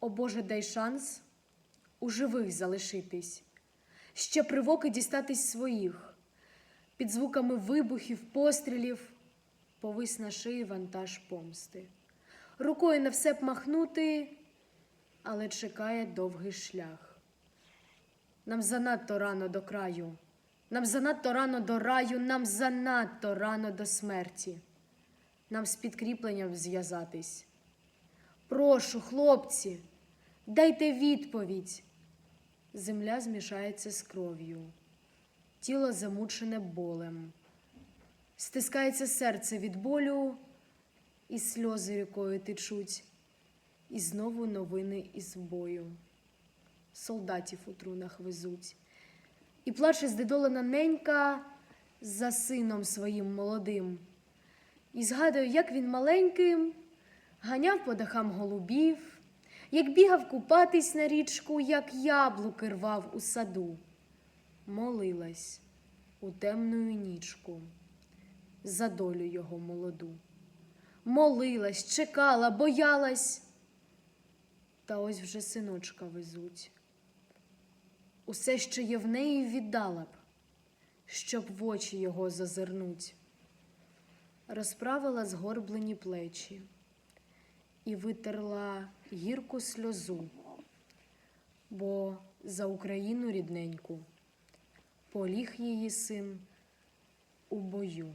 О Боже, дай шанс у живих залишитись, ще привоки дістатись своїх, під звуками вибухів, пострілів, повис на шиї вантаж помсти. Рукою на все б махнути, але чекає довгий шлях. Нам занадто рано до краю, нам занадто рано до раю, нам занадто рано до смерті. Нам з підкріпленням зв'язатись. Прошу, хлопці, дайте відповідь. Земля змішається з кров'ю, тіло замучене болем, стискається серце від болю, і сльози рікою течуть, і знову новини із бою. Солдатів у трунах везуть, і плаче здедолена ненька за сином своїм молодим. І згадую, як він маленьким ганяв по дахам голубів, як бігав купатись на річку, як яблуки рвав у саду, молилась у темную нічку за долю його молоду. Молилась, чекала, боялась, та ось вже синочка везуть. Усе, що є в неї, віддала б, щоб в очі його зазирнуть розправила згорблені плечі і витерла гірку сльозу, бо за Україну рідненьку поліг її син у бою.